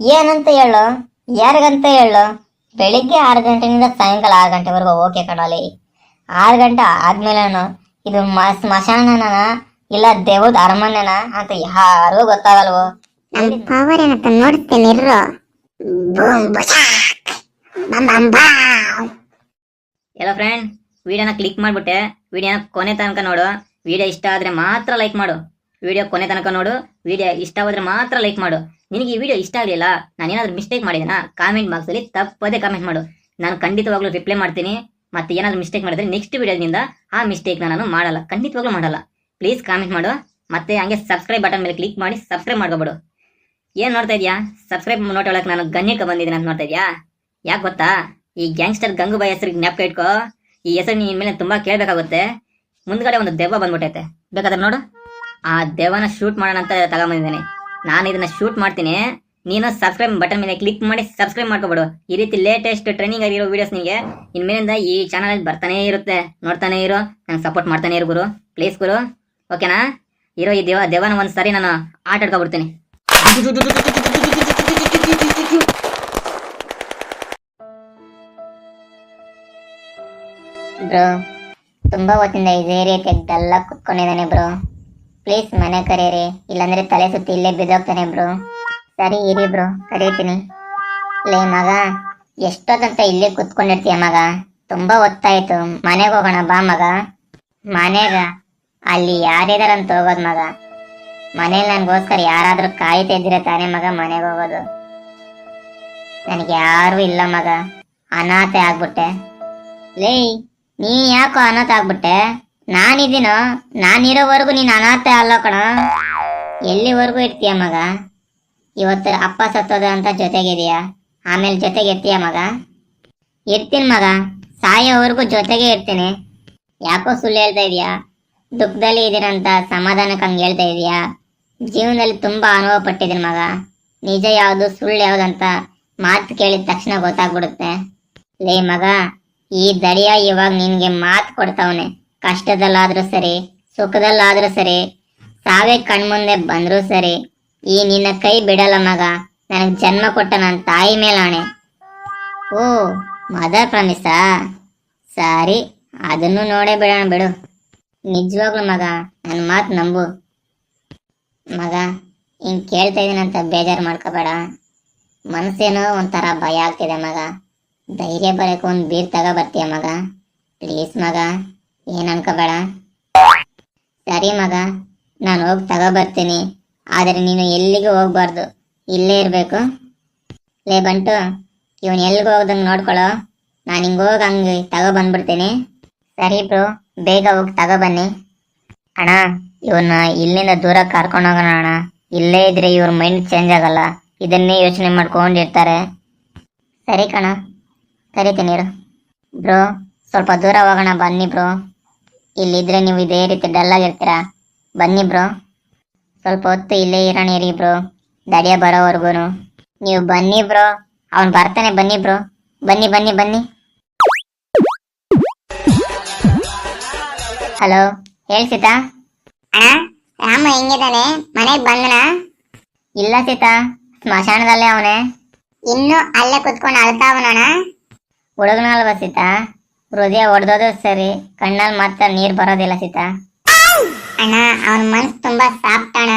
ಏನಂತ ಹೇಳು? ಯಾರಿಗಂತ ಹೇಳು? ಬೆಳಿಗ್ಗೆ ಆರು ಗಂಟೆಯಿಂದ ಸಾಯಂಕಾಲ ಆರು ಗಂಟೆವರೆಗೂ ಓಕೆ ಕಣಲಿ. ಆರು ಗಂಟೆ ಆದ್ಮೇಲೆನು ಇದು ಸ್ಮಶಾನನ ಇಲ್ಲ ದೇವದ ಅರಮನೆನ ಅಂತ ಯಾರಿಗೂ ಗೊತ್ತಾಗಲ್ವೋ? ಪವರ್ ಏನಂತ ನೋಡ್ತೀನಿ ಇರ್ರು. ಬೂಮ್ ಬುಷಾಕ್ ಬಂ ಬಂ ಬಾವ್. ಎಲ್ಲ ಫ್ರೆಂಡ್ ವಿಡಿಯೋನ ಕ್ಲಿಕ್ ಮಾಡ್ಬಿಟ್ಟೆ. ವಿಡಿಯೋನ ಕೊನೆ ತನಕ ನೋಡು. ವಿಡಿಯೋ ಇಷ್ಟ ಆದ್ರೆ ಮಾತ್ರ ಲೈಕ್ ಮಾಡು. ವಿಡಿಯೋ ಕೊನೆ ತನಕ ನೋಡು. ವಿಡಿಯೋ ಇಷ್ಟವಾದ್ರೆ ಮಾತ್ರ ಲೈಕ್ ಮಾಡು. ನಿನಗೆ ಈ ವಿಡಿಯೋ ಇಷ್ಟ ಆಗಲಿಲ್ಲ, ನಾನು ಏನಾದರೂ ಮಿಸ್ಟೇಕ್ ಮಾಡಿದೆನಾ? ಕಾಮೆಂಟ್ ಬಾಕ್ಸಲ್ಲಿ ತಪ್ಪದೇ ಕಾಮೆಂಟ್ ಮಾಡು. ನಾನು ಖಂಡಿತವಾಗ್ಲೂ ರಿಪ್ಲೈ ಮಾಡ್ತೀನಿ. ಮತ್ತೆ ಏನಾದರೂ ಮಿಸ್ಟೇಕ್ ಮಾಡಿದ್ರೆ ನೆಕ್ಸ್ಟ್ ವಿಡಿಯೋದಿಂದ ಆ ಮಿಸ್ಟೇಕ್ನ ನಾನು ಮಾಡಲ್ಲ. ಖಂಡಿತವಾಗ್ಲೂ ಮಾಡಲ್ಲ. ಪ್ಲೀಸ್ ಕಾಮೆಂಟ್ ಮಾಡು. ಮತ್ತೆ ಹಂಗೆ ಸಬ್ಸ್ಕ್ರೈಬ್ ಬಟನ್ ಮೇಲೆ ಕ್ಲಿಕ್ ಮಾಡಿ ಸಬ್ಸ್ಕ್ರೈಬ್ ಮಾಡ್ಕೊಬಿಡು. ಏನು ನೋಡ್ತಾ ಇದೆಯಾ? ಸಬ್ಸ್ಕ್ರೈಬ್ ನೋಟ್ ಒಳಗೆ ನಾನು ಗಣ್ಯಕ್ಕೆ ಬಂದಿದ್ದೀನಿ ಅಂತ ನೋಡ್ತಾ ಇದೆಯಾ? ಯಾಕೆ ಗೊತ್ತಾ? ಈ ಗ್ಯಾಂಗ್ಸ್ಟರ್ ಗಂಗೂಬಾಯಿ ಹೆಸರಿಗೆ ಜ್ಞಾಪಕ ಇಟ್ಕೋ. ಈ ಹೆಸರು ನೀನ್ ಮೇಲೆ ತುಂಬಾ ಕೇಳಬೇಕಾಗುತ್ತೆ. ಮುಂದ್ಗಡೆ ಒಂದು ದೆವ್ವ ಬಂದ್ಬಿಟ್ಟೈತೆ ಬೇಕಾದ್ರೆ ನೋಡು. ಆ ದೇವನ ಶೂಟ್ ಮಾಡೋಣ ಅಂತ ತಗೊಂಬಂದಿದ್ದೀನಿ. ನಾನು ಇದನ್ನ ಶೂಟ್ ಮಾಡ್ತೀನಿ. ನೀನು ಸಬ್ಸ್ಕ್ರೈಬ್ ಬಟನ್ ಮೇಲೆ ಕ್ಲಿಕ್ ಮಾಡಿ ಸಬ್ಸ್ಕ್ರೈಬ್ ಮಾಡ್ಕೊಬಿಡು. ಈ ರೀತಿ ಲೇಟೆಸ್ಟ್ ಟ್ರೈನಿಂಗ್ ಆಗಿರೋ ವಿಡಿಯೋಸ್ ನಿಮಗೆ ಇನ್ಮೇಲಿಂದ ಈ ಚಾನಲ್ ಬರ್ತಾನೆ ಇರುತ್ತೆ. ನೋಡ್ತಾನೆ ಇರು, ನಂಗೆ ಸಪೋರ್ಟ್ ಮಾಡ್ತಾನೆ ಇರು ಗುರು. ಪ್ಲೀಸ್ ಗುರು. ಓಕೆನಾ ಇರೋ ಈ ದೇವ, ದೇವನ ಒಂದ್ ಸಾರಿ ನಾನು ಆಟ ಆಡ್ಕೊಬಿಡ್ತೀನಿ. ಬ್ರೋ, ತುಂಬಾ ಹೊತ್ತಿಂದ ಇದೇ ರೀತಿ ಎಲ್ಲ ಕುತ್ಕೊಂಡಿದ್ದಾನೆ ಬ್ರೋ. ಪ್ಲೀಸ್ ಮನೆ ಕರೀರಿ. ಇಲ್ಲಾಂದ್ರೆ ತಲೆ ಸುತ್ತಿ ಇಲ್ಲೇ ಬಿದ್ದೋಗ್ತಾನೆ ಬ್ರೋ. ಸರಿ, ಇರಿ ಬ್ರೋ. ಕರೀತೀನಿ. ಲೇ, ಮಗ. ಎಷ್ಟೊತ್ತಂತ ಇಲ್ಲೇ ಕುತ್ಕೊಂಡಿರ್ತೀಯ, ಮಗ? ತುಂಬಾ ಹೊತ್ತಾಯ್ತು. ಮನೆಗೆ ಹೋಗೋಣ ಬಾ, ಮಗ. ಮನೆಗ? ಅಲ್ಲಿ ಯಾರಿದಾರಂತ ಹೋಗೋದು, ಮಗ? ಮನೇಲಿ ನನಗೋಸ್ಕರ ಯಾರಾದ್ರೂ ಕಾಯ್ತಾ ಇದ್ದೀರ ತಾನೇ, ಮಗ, ಮನೆಗೆ ಹೋಗೋದು? ನನಗೆ ಯಾರು ಇಲ್ಲ, ಮಗ. ಅನಾಥೆ ಆಗ್ಬಿಟ್ಟೆ. ಲೇ, ನೀ ಯಾಕೋ ಅನಾಥ ಆಗ್ಬಿಟ್ಟೆ? ನಾನಿದ್ದೀನೋ, ನಾನಿರೋವರೆಗೂ ನೀನು ಅನಾಥ ಅಲ್ಲ ಕಣ. ಎಲ್ಲಿವರೆಗೂ ಇರ್ತೀಯ ಮಗ? ಇವತ್ತು ಅಪ್ಪ ಸತ್ತೋದ ಅಂತ ಜೊತೆಗಿದೆಯಾ ಆಮೇಲೆ ಜೊತೆಗೆ ಇರ್ತೀಯ ಮಗ? ಇರ್ತೀನಿ ಮಗ, ಸಾಯೋವರೆಗೂ ಜೊತೆಗೆ ಇರ್ತೀನಿ. ಯಾಕೋ ಸುಳ್ಳು ಹೇಳ್ತಾ ಇದೀಯಾ? ದುಃಖದಲ್ಲಿ ಇದ್ದೀರಂತ ಸಮಾಧಾನಕ್ಕೆ ಹಂಗೆ ಹೇಳ್ತಾ ಇದೀಯಾ? ಜೀವನದಲ್ಲಿ ತುಂಬಾ ಅನುಭವ ಪಟ್ಟಿದ್ದೀನಿ ಮಗ. ನಿಜ ಯಾವುದು, ಸುಳ್ಳು ಯಾವುದಂತ ಮಾತು ಕೇಳಿದ ತಕ್ಷಣ ಗೊತ್ತಾಗ್ಬಿಡುತ್ತೆ. ಲೇ ಮಗ, ಈ ದರಿಯ ಇವಾಗ ನಿನಗೆ ಮಾತು ಕೊಡ್ತಾವನೆ. ಕಷ್ಟದಲ್ಲಾದ್ರೂ ಸರಿ, ಸುಖದಲ್ಲಾದರೂ ಸರಿ, ಸಾವೇ ಕಣ್ಮುಂದೆ ಬಂದರೂ ಸರಿ, ಈ ನಿನ್ನ ಕೈ ಬಿಡಲ್ಲ ಮಗ, ನನಗೆ ಜನ್ಮ ಕೊಟ್ಟ ನನ್ನ ತಾಯಿ ಮೇಲಾಣೆ. ಓ, ಮದರ್ ಪ್ರಾಮಿಸಾ? ಸರಿ, ಅದನ್ನು ನೋಡೇ ಬಿಡೋಣ ಬಿಡು. ನಿಜವಾಗ್ಲು ಮಗ ನನ್ನ ಮಾತು ನಂಬು. ಮಗ, ಹಿಂಗೆ ಕೇಳ್ತಾ ಇದ್ದೀನಂತ ಬೇಜಾರು ಮಾಡ್ಕೋಬೇಡ. ಮನಸ್ಸೇನೋ ಒಂಥರ ಭಯ ಆಗ್ತಿದೆ ಮಗ. ಧೈರ್ಯ ಬರೋಕೆ ಒಂದು ಬೀರ್ ತಗೋ ಬರ್ತೀಯ ಮಗ? ಪ್ಲೀಸ್ ಮಗ. ಏನ್ ಅನ್ಕೋಬೇಡ. ಸರಿ ಮಗ, ನಾನು ಹೋಗಿ ತಗೋ ಬರ್ತೀನಿ ಆದರೆ ನೀನು ಎಲ್ಲಿಗೂ ಹೋಗ್ಬಾರ್ದು. ಇಲ್ಲೇ ಇರಬೇಕು. ಲೇ ಬಂಟು, ಇವನು ಎಲ್ಲಿಗೆ ಹೋಗ್ದಂಗೆ ನೋಡ್ಕೊಳ್ಳೋ ನಾನು ಹಿಂಗೆ ಹೋಗಿ ಹಂಗೆ ತಗೋ ಬಂದ್ಬಿಡ್ತೀನಿ ಸರಿ ಬ್ರೋ, ಬೇಗ ಹೋಗಿ ತಗೋ ಬನ್ನಿ ಅಣ್ಣ ಇವನ್ನ ಇಲ್ಲಿಂದ ದೂರ ಕರ್ಕೊಂಡು ಹೋಗೋಣ ಅಣ್ಣ. ಇಲ್ಲೇ ಇದ್ರೆ ಇವ್ರ ಮೈಂಡ್ ಚೇಂಜ್ ಆಗಲ್ಲ. ಇದನ್ನೇ ಯೋಚನೆ ಮಾಡ್ಕೊಂಡಿರ್ತಾರೆ. ಸರಿ ಕಣ. ಕರಿತೀನಿ ಬ್ರೋ, ಸ್ವಲ್ಪ ದೂರ ಹೋಗೋಣ, ಬನ್ನಿ ಬ್ರೋ. ಇಲ್ಲಿದ್ರೆ ನೀವು ಇದೇ ರೀತಿ ಡಲ್ ಆಗಿರ್ತೀರಾ ಬನ್ನಿ ಬ್ರೋ. ಸ್ವಲ್ಪ ಹೊತ್ತು ಇಲ್ಲೇ ಇರೋಣ ಇರಿ ಬ್ರೋ. ದಡಿಯ ಬರೋವರೆಗೂ ನೀವು ಬನ್ನಿ ಬ್ರೋ. ಅವನು ಬರ್ತಾನೆ ಬನ್ನಿ ಬ್ರೋ. ಬನ್ನಿ ಬನ್ನಿ ಬನ್ನಿ. ಹಲೋ ಹೇಳಿ ಸೀತಾ. ಅಣ್ಣ ರಾಮ ಹೆಂಗಿದ್ದಾನೆ? ಮನೆಗೆ ಬಂದನ? ಇಲ್ಲ ಸೀತಾ ಸ್ಮಶಾನದಲ್ಲೇ ಅವನೇ. ಇನ್ನು ಅಲ್ಲೇ ಕುತ್ಕೊಂಡು ಅಳ್ತಾವನಣ್ಣ ಹುಡುಗನಲ್ವ ಸೀತಾ? ಹೃದಯ ಹೊಡೆದೋದು ಸರಿ, ಕಣ್ಣಲ್ಲಿ ಮಾತ್ರ ನೀರು ಬರೋದಿಲ್ಲ ಸೀತಾ. ಅಣ್ಣ, ಅವನ ಮನ್ಸು ತುಂಬಾ ಸಾಫ್ಟ್ ಅಣ್ಣ.